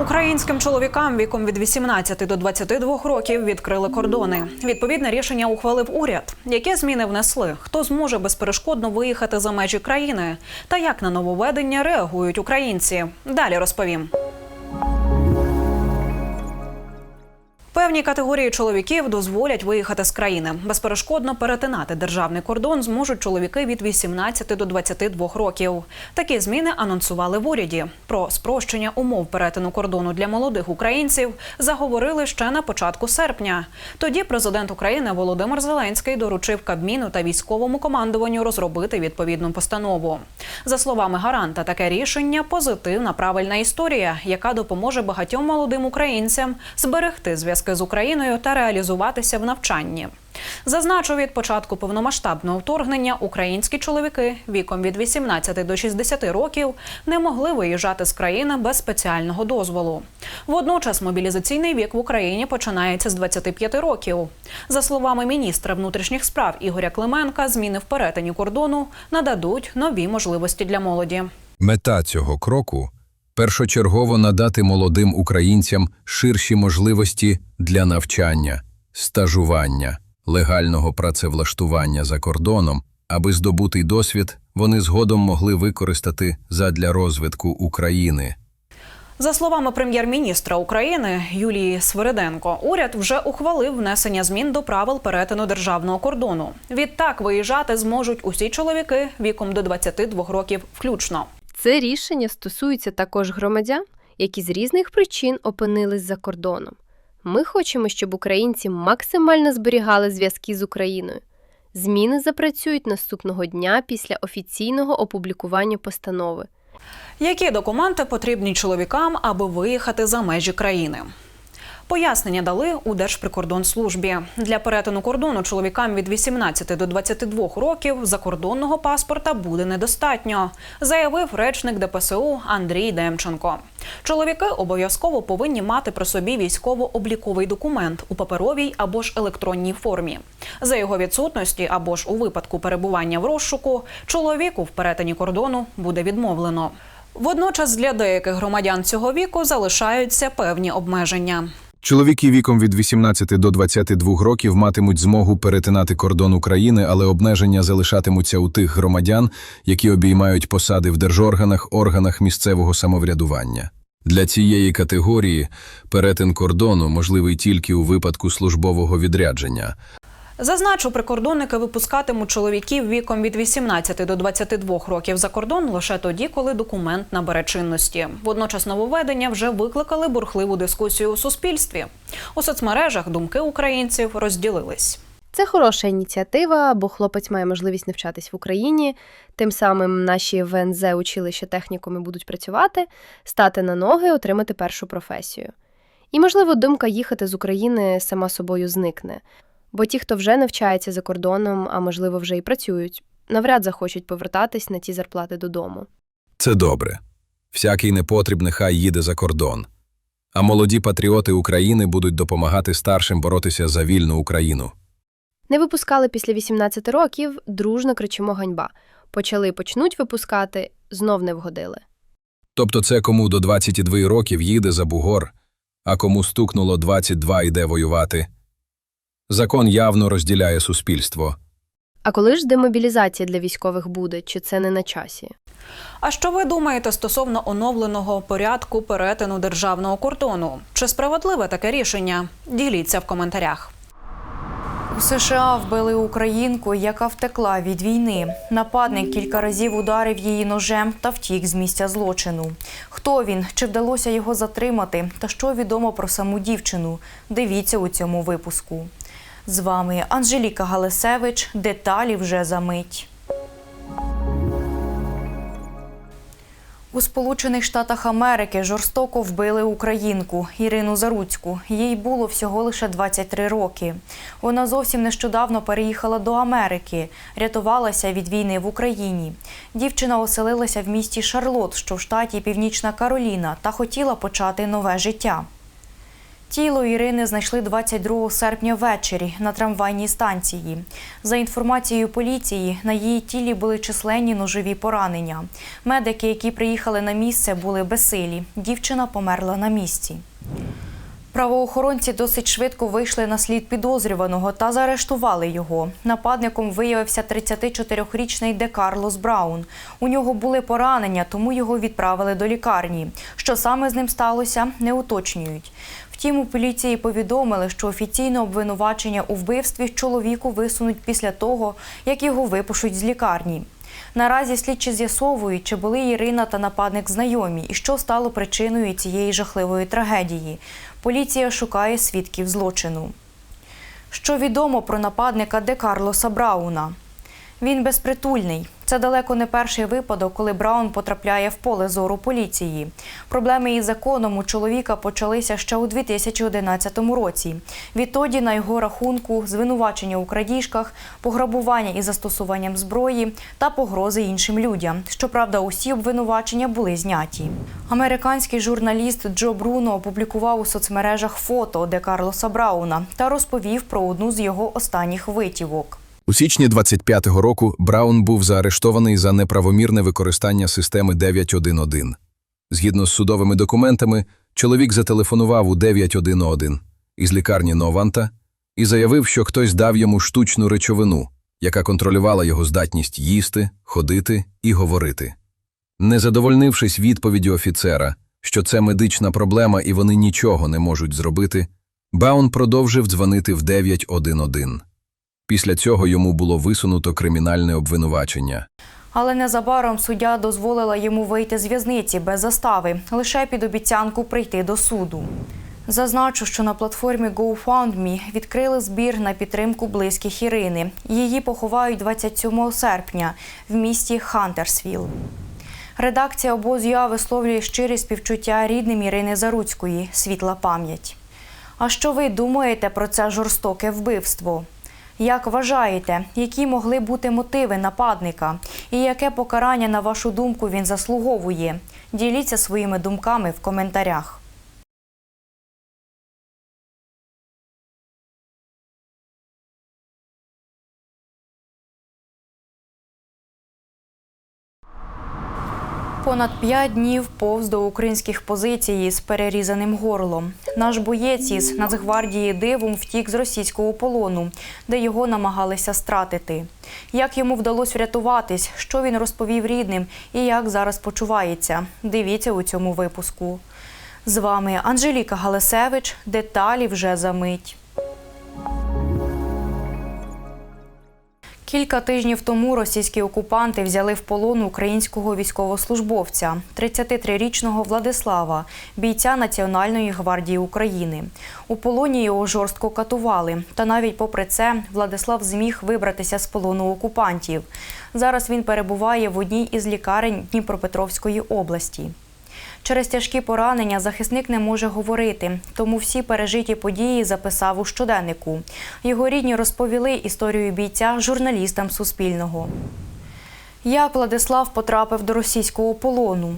Українським чоловікам віком від 18 до 22 років відкрили кордони. Відповідне рішення ухвалив уряд. Які зміни внесли? Хто зможе безперешкодно виїхати за межі країни? Та як на нововведення реагують українці? Далі розповім. Певні категорії чоловіків дозволять виїхати з країни. Безперешкодно перетинати державний кордон зможуть чоловіки від 18 до 22 років. Такі зміни анонсували в уряді. Про спрощення умов перетину кордону для молодих українців заговорили ще на початку серпня. Тоді президент України Володимир Зеленський доручив Кабміну та військовому командуванню розробити відповідну постанову. За словами гаранта, таке рішення позитивна правильна історія, яка допоможе багатьом молодим українцям зберегти зв'язки з Україною та реалізуватися в навчанні. Зазначу, від початку повномасштабного вторгнення українські чоловіки віком від 18 до 60 років не могли виїжджати з країни без спеціального дозволу. Водночас мобілізаційний вік в Україні починається з 25 років. За словами міністра внутрішніх справ Ігоря Клименка, зміни в перетині кордону нададуть нові можливості для молоді. Мета цього кроку першочергово надати молодим українцям ширші можливості для навчання, стажування, легального працевлаштування за кордоном, аби здобутий досвід вони згодом могли використати задля розвитку України. За словами прем'єр-міністра України Юлії Свириденко, уряд вже ухвалив внесення змін до правил перетину державного кордону. Відтак виїжджати зможуть усі чоловіки віком до 22 років включно. Це рішення стосується також громадян, які з різних причин опинились за кордоном. Ми хочемо, щоб українці максимально зберігали зв'язки з Україною. Зміни запрацюють наступного дня після офіційного опублікування постанови. Які документи потрібні чоловікам, аби виїхати за межі країни? Пояснення дали у Держприкордонслужбі. Для перетину кордону чоловікам від 18 до 22 років закордонного паспорта буде недостатньо, заявив речник ДПСУ Андрій Демченко. Чоловіки обов'язково повинні мати при собі військово-обліковий документ у паперовій або ж електронній формі. За його відсутності або ж у випадку перебування в розшуку чоловіку в перетині кордону буде відмовлено. Водночас для деяких громадян цього віку залишаються певні обмеження. Чоловіки віком від 18 до 22 років матимуть змогу перетинати кордон України, але обмеження залишатимуться у тих громадян, які обіймають посади в держорганах, органах місцевого самоврядування. Для цієї категорії перетин кордону можливий тільки у випадку службового відрядження, Зазначу, прикордонники випускатимуть чоловіків віком від 18 до 22 років за кордон лише тоді, коли документ набере чинності. Водночас нововведення вже викликали бурхливу дискусію у суспільстві. У соцмережах думки українців розділились. Це хороша ініціатива, бо хлопець має можливість навчатись в Україні. Тим самим наші ВНЗ училища технікуми будуть працювати, стати на ноги, отримати першу професію. І, можливо, думка їхати з України сама собою зникне. Бо ті, хто вже навчається за кордоном, а можливо вже і працюють, навряд захочуть повертатись на ті зарплати додому. Це добре. Всякий непотріб нехай їде за кордон. А молоді патріоти України будуть допомагати старшим боротися за вільну Україну. Не випускали після 18 років, дружно кричимо ганьба. Почали почнуть випускати, знов не вгодили. Тобто це кому до 22 років їде за бугор, а кому стукнуло 22 йде воювати. Закон явно розділяє суспільство. А коли ж демобілізація для військових буде, чи це не на часі? А що ви думаєте стосовно оновленого порядку перетину державного кордону? Чи справедливе таке рішення? Діліться в коментарях. У США вбили українку, яка втекла від війни. Нападник кілька разів ударив її ножем та втік з місця злочину. Хто він? Чи вдалося його затримати? Та що відомо про саму дівчину? Дивіться у цьому випуску. З вами Анжеліка Галисевич. Деталі вже за мить. У Сполучених Штатах Америки жорстоко вбили українку Ірину Заруцьку. Їй було всього лише 23 роки. Вона зовсім нещодавно переїхала до Америки, рятувалася від війни в Україні. Дівчина оселилася в місті Шарлот, що в штаті Північна Кароліна, та хотіла почати нове життя. Тіло Ірини знайшли 22 серпня ввечері на трамвайній станції. За інформацією поліції, на її тілі були численні ножові поранення. Медики, які приїхали на місце, були безсилі. Дівчина померла на місці. Правоохоронці досить швидко вийшли на слід підозрюваного та заарештували його. Нападником виявився 34-річний Де Карлос Браун. У нього були поранення, тому його відправили до лікарні. Що саме з ним сталося, не уточнюють. Втім, у поліції повідомили, що офіційне обвинувачення у вбивстві чоловіку висунуть після того, як його випишуть з лікарні. Наразі слідчі з'ясовують, чи були Ірина та нападник знайомі і що стало причиною цієї жахливої трагедії. Поліція шукає свідків злочину. Що відомо про нападника Де Карлоса Брауна? Він безпритульний. Це далеко не перший випадок, коли Браун потрапляє в поле зору поліції. Проблеми із законом у чоловіка почалися ще у 2011 році. Відтоді на його рахунку звинувачення у крадіжках, пограбування із застосуванням зброї та погрози іншим людям. Щоправда, усі обвинувачення були зняті. Американський журналіст Джо Бруно опублікував у соцмережах фото Де Карлоса Брауна та розповів про одну з його останніх витівок. У січні 25-го року Браун був заарештований за неправомірне використання системи 911. Згідно з судовими документами, чоловік зателефонував у 911 із лікарні Нованта і заявив, що хтось дав йому штучну речовину, яка контролювала його здатність їсти, ходити і говорити. Не задовольнившись відповіддю офіцера, що це медична проблема і вони нічого не можуть зробити, Баун продовжив дзвонити в 911. Після цього йому було висунуто кримінальне обвинувачення. Але незабаром суддя дозволила йому вийти з в'язниці без застави, лише під обіцянку прийти до суду. Зазначу, що на платформі GoFundMe відкрили збір на підтримку близьких Ірини. Її поховають 27 серпня в місті Хантерсвіл. Редакція обозу «Я» висловлює щирі співчуття рідним Ірини Заруцької. Світла пам'ять. А що ви думаєте про це жорстоке вбивство? Як вважаєте, які могли бути мотиви нападника? І яке покарання, на вашу думку, він заслуговує? Діліться своїми думками в коментарях. Понад п'ять днів повз до українських позицій з перерізаним горлом. Наш боєць із Нацгвардії дивом втік з російського полону, де його намагалися стратити. Як йому вдалося врятуватись, що він розповів рідним і як зараз почувається? Дивіться у цьому випуску. З вами Анжеліка Галасевич. Деталі вже за мить. Кілька тижнів тому російські окупанти взяли в полон українського військовослужбовця, 33-річного Владислава, бійця Національної гвардії України. У полоні його жорстко катували. Та навіть попри це Владислав зміг вибратися з полону окупантів. Зараз він перебуває в одній із лікарень Дніпропетровської області. Через тяжкі поранення захисник не може говорити, тому всі пережиті події записав у щоденнику. Його рідні розповіли історію бійця журналістам Суспільного. Як Владислав потрапив до російського полону?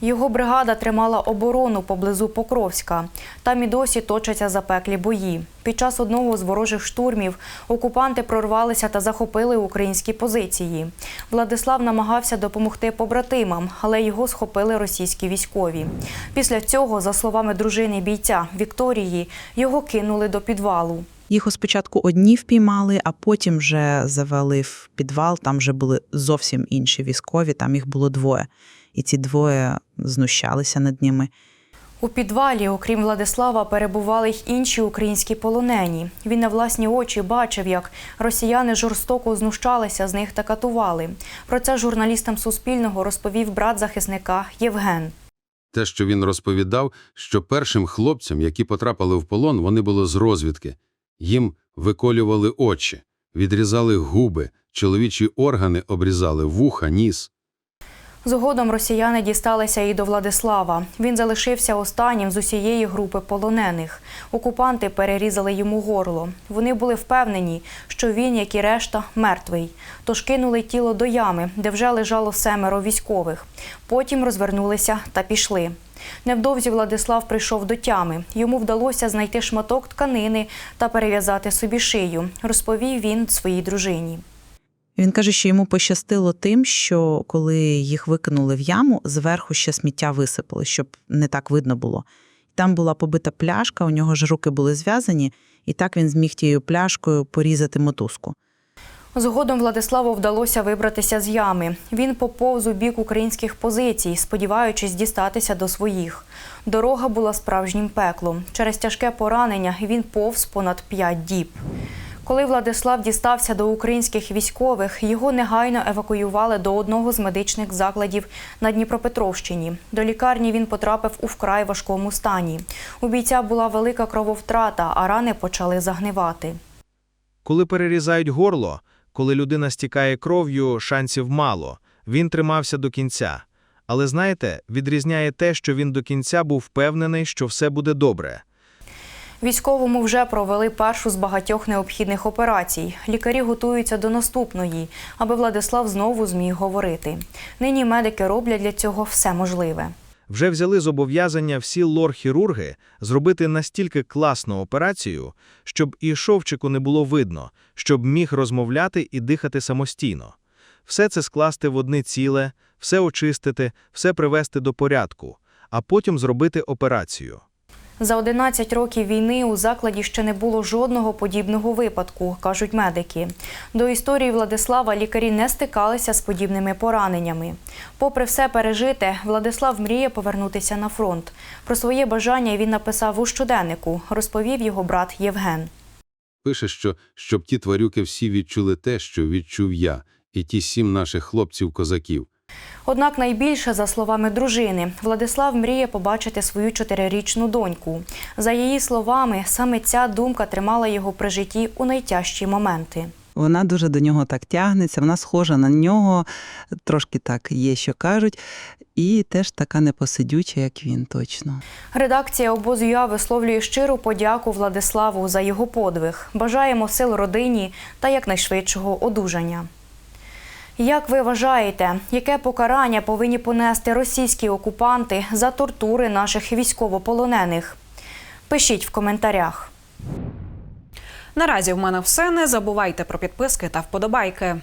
Його бригада тримала оборону поблизу Покровська. Там і досі точаться запеклі бої. Під час одного з ворожих штурмів окупанти прорвалися та захопили українські позиції. Владислав намагався допомогти побратимам, але його схопили російські військові. Після цього, за словами дружини бійця Вікторії, його кинули до підвалу. Їх спочатку одні впіймали, а потім вже завели в підвал. Там вже були зовсім інші військові, там їх було двоє. І ці двоє знущалися над ними. У підвалі, окрім Владислава, перебували й інші українські полонені. Він на власні очі бачив, як росіяни жорстоко знущалися з них та катували. Про це журналістам Суспільного розповів брат захисника Євген. Те, що він розповідав, що першим хлопцям, які потрапили в полон, вони були з розвідки. Їм виколювали очі, відрізали губи, чоловічі органи обрізали вуха, ніс. Згодом росіяни дісталися і до Владислава. Він залишився останнім з усієї групи полонених. Окупанти перерізали йому горло. Вони були впевнені, що він, як і решта, мертвий. Тож кинули тіло до ями, де вже лежало семеро військових. Потім розвернулися та пішли. Невдовзі Владислав прийшов до тями. Йому вдалося знайти шматок тканини та перев'язати собі шию, розповів він своїй дружині. Він каже, що йому пощастило тим, що коли їх викинули в яму, зверху ще сміття висипали, щоб не так видно було. Там була побита пляшка, у нього ж руки були зв'язані, і так він зміг тією пляшкою порізати мотузку. Згодом Владиславу вдалося вибратися з ями. Він поповз у бік українських позицій, сподіваючись дістатися до своїх. Дорога була справжнім пеклом. Через тяжке поранення він повз понад п'ять діб. Коли Владислав дістався до українських військових, його негайно евакуювали до одного з медичних закладів на Дніпропетровщині. До лікарні він потрапив у вкрай важкому стані. У бійця була велика крововтрата, а рани почали загнивати. Коли перерізають горло, коли людина стікає кров'ю, шансів мало. Він тримався до кінця. Але знаєте, відрізняє те, що він до кінця був впевнений, що все буде добре. Військовому вже провели першу з багатьох необхідних операцій. Лікарі готуються до наступної, аби Владислав знову зміг говорити. Нині медики роблять для цього все можливе. Вже взяли зобов'язання всі лор-хірурги зробити настільки класну операцію, щоб і шовчику не було видно, щоб міг розмовляти і дихати самостійно. Все це скласти в одне ціле, все очистити, все привести до порядку, а потім зробити операцію. За 11 років війни у закладі ще не було жодного подібного випадку, кажуть медики. До історії Владислава лікарі не стикалися з подібними пораненнями. Попри все пережите, Владислав мріє повернутися на фронт. Про своє бажання він написав у щоденнику, розповів його брат Євген. Пише, що щоб ті тварюки всі відчули те, що відчув я, і ті сім наших хлопців-козаків. Однак найбільше, за словами дружини, Владислав мріє побачити свою чотирирічну доньку. За її словами, саме ця думка тримала його при житті у найтяжчі моменти. Вона дуже до нього так тягнеться, вона схожа на нього, трошки так є, що кажуть, і теж така непосидюча, як він точно. Редакція обозу висловлює щиру подяку Владиславу за його подвиг. Бажаємо сил родині та якнайшвидшого одужання. Як ви вважаєте, яке покарання повинні понести російські окупанти за тортури наших військовополонених? Пишіть в коментарях. Наразі в мене все. Не забувайте про підписки та вподобайки.